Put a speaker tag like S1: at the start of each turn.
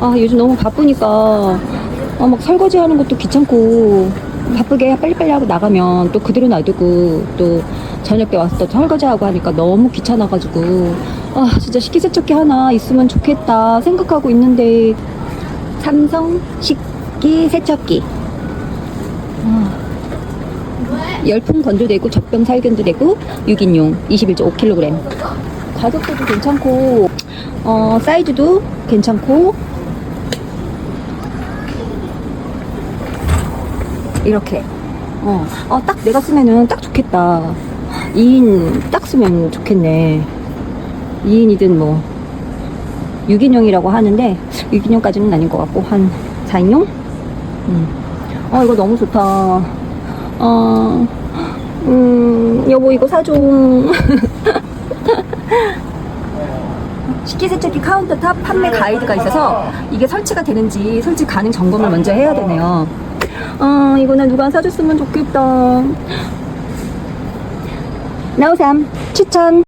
S1: 아 요즘 너무 바쁘니까. 아, 막 설거지 하는 것도 귀찮고. 바쁘게 빨리빨리 하고 나가면 또 그대로 놔두고 또 저녁 때 와서 또 설거지하고 하니까 너무 귀찮아가지고. 아 진짜 식기세척기 하나 있으면 좋겠다 생각하고 있는데. 삼성 식기세척기. 아, 열풍 건조되고 젖병 살균도 되고 6인용 21.5kg 가격대도 괜찮고 어, 사이즈도 괜찮고 이렇게. 어, 어, 딱 내가 쓰면은 딱 좋겠다. 2인 딱 쓰면 좋겠네. 2인이든 뭐. 6인용이라고 하는데 6인용까지는 아닌 것 같고 한 4인용? 음. 어 이거 너무 좋다. 어, 음, 여보 이거 사줘. 식기세척기 카운터탑 판매 가이드가 있어서 이게 설치가 되는지 설치 가능 점검을 먼저 해야 되네요. 아, 이거는 누가 사줬으면 좋겠다. 나우삼 추천.